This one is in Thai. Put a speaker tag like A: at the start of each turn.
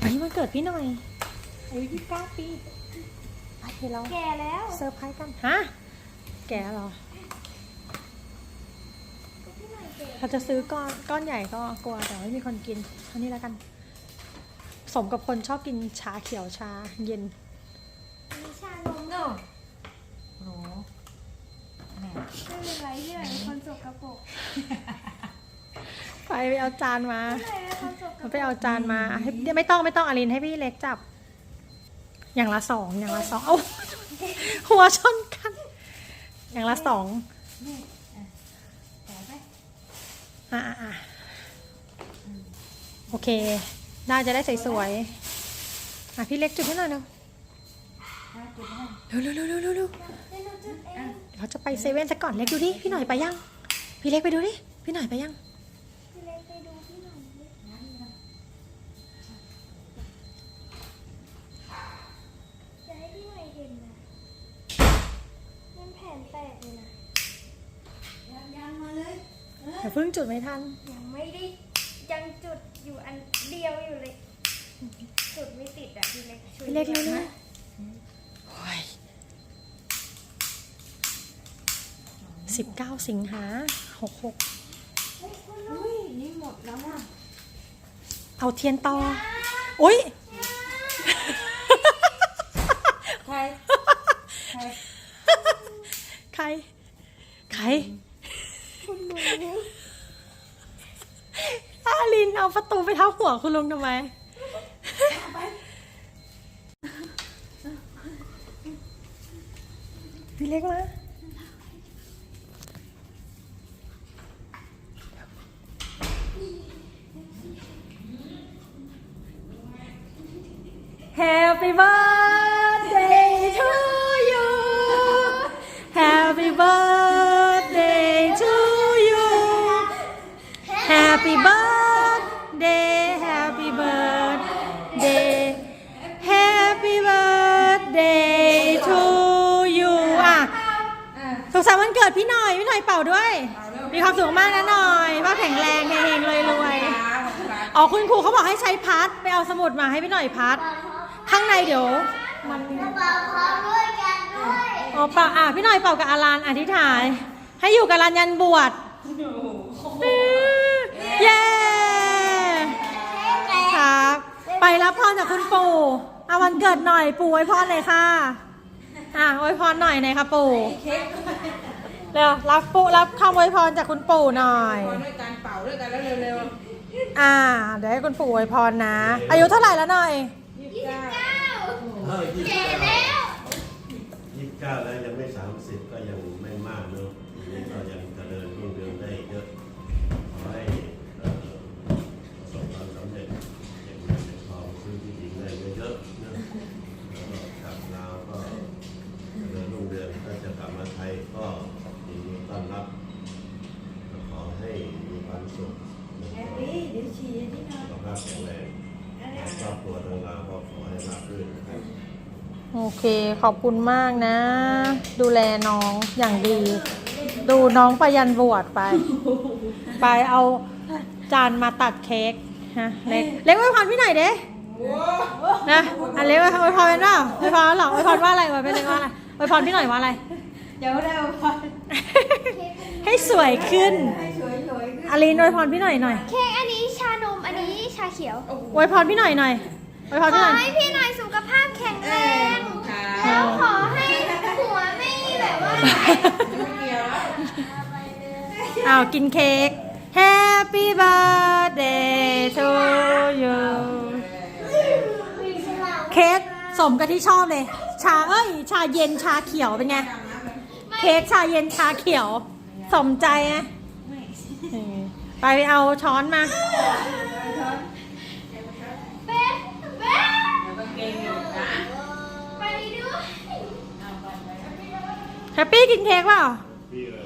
A: อันนี้มันเกิดพี่หน่อยอายุยี่สิบเก้าปีไปเดี๋ยวเรา
B: แก่แล้ว
A: เซอร์ไพรส์กันฮะแกเหรอเราจะซื้อก้อนก้อนใหญ่ก็กลัวแต่ไม่มีคนกินเท่านี้แล้วกัน สมกับคนชอบกินชาเขียวชาเย็น
B: มีชานม
C: โน่โหแหม่
B: ไม่เป็นไรที่ไหนเป็นคนสกปรก
A: ไปไปเอาจานมา
B: ที่ไหนเป็นคนสกปร
A: เรา
B: ก
A: ไปเอาจานมาให้ไม่ต้องไม่ต้องอลินให้พี่เล็กจับ อย่างละสองอย่างละสองเอาหัวชนกัน อย่างละสอง
C: อะ
A: อะโอเค ได้จะได้สวยๆอะพี่เล็กจุดให้หน่อยเร็ว
C: ถ้าจุดให้
A: เร็วเร็วเร็วเร็วเร็วเขาจะไปเซเว่นซะก่อนเล็กดูดิพี่หน่อยไปยัง พี่เล็กไปดูดิพี่หน่อยไปยัง
B: เออ
C: อ
A: ย่าเพิ่งจุดไม่ทัน
B: ยังไม่ได้ยังจุดอยู่อันเดียวอยู่เลย จุดไม่ติดอะพี่เล็กช่วย
A: พี่เล็ก
B: ด้
A: เร็
B: ว
A: วยๆโอ้ยสิบเก้าสิงหาหกหก
C: อุ้ยนี่หมดแล้วอะ
A: เอาเทียนต่ออุ้ย
C: ใคร ใคร
A: ใคร ใครอาลินเอาประตูไปทับหัวคุณลุงทำไม พี่เล็กมา Happy birthday Happy birthday Happy birthday Happy birthday to you อะสุขสันต์วันเกิดพี่หน่อย พี่หน่อยเป่าด้วย มีความสุขมากนะหน่อยว่าแข็งแรงเฮงๆรวย
C: รับ
A: ๆอ๋อคุณครูเขาบอกให้ใช้พัด ไปเอาสมุดมาให้พี่หน่อยพัด ข้างในเดี๋ยวมัน
B: เป่าพร้อมด้วยกันด้วย
A: อ๋อเป่าอะพี่หน่อยเป่ากับอารันอธิษฐานให้อยู่กับอารันยันบวชเย้ครับ ไปรับพรจากคุณปู่เอาวันเกิดหน่อยปู่ไว้พรเลยค่ะ อะไว้พรหน่อยหนอยค่ะปู่
C: เร็
A: วรับปู่รับคำไว้พรจากคุณปู่หน่อย
C: พอด้วยการเป่าด้วยกันแล้วเร็ว
A: อ่า เดี๋ยวให้คุณปู่ไว้พรนะ อายุเท่าไหร่แล้วหน่อย
C: ๆยี่สิบเก้า
D: เออยี่สิบ
B: แก่
D: เก้า
B: แล้ว
D: ยี่สิบเก้าแล้วยังไม่สามสิบก็ยังไม่มากเนอะอันนี้ก็ยังเจริญรุ่งเรืองได้เยอะขอให้เอ่อประสบความสำเร็จเก็บเงินเก็บทองซื้อที่ดินได้เยอะๆนะแล้วก็กลับลาวก็เจริญรุ่งเรืองถ้าจะกลับมาไทยก็ยินดีต้อนรับก็ขอให้มีความสุข
C: แฮปปี้เดี๋ยวฉี่ที่นอน
D: สุขภาพแข็งแรงครอบครัวทางเราก็ขอให้ราบรื่นนะครับ
A: โอเคขอบคุณมากนะ ดูแลน้องอย่างดี ดูน้องไปยันบวชไป ไปเอาจานมาตัดเค้กฮะเล็กเล็กไว้พรพี่หน่อยเด้นะอันเล็กไว้ไว้พรเป็นเปล่าไว้พรแล้วเหรอไว้พรว่าอะไรไว้เป็นเล็กว่าอะไรไว้พรพี่หน่อยว่าอะไร
C: เดี๋ยวได้เอาพอ
A: ให้สวยขึ้น
C: ให้สวยๆขึ้น
A: อาลีนไว้พรพี่หน่อยหน่อย
B: เค้กอันนี้ชานมอันนี้ชาเขียว
C: โอ้โห
A: ไวพรพี่หน่อยหน่อยไว้พร
B: ข
A: พี่
B: อ
A: หน่อย
B: ให้พี่หน่อยสุขภาพแข็งแร
C: ง
B: แล้วขอให้หัวไม่แบบว่า
C: เอ้า
A: วกินเค้ก Happy birthday to you เค้กสมกับที่ชอบเลย ชาเอ้ย ชาเย็นชาเขียวเป็นไง เค้กชาเย็นชาเขียว สมใจไหมเออ ไปเอาช้อนมา
B: เบ๊ะเบ๊ะ
C: เดี๋ยวกางเกงอยู่นะ
B: ไปด้วย
C: เอาไปไป
A: แฮปปี้กินเค้กเปล่า
B: ไ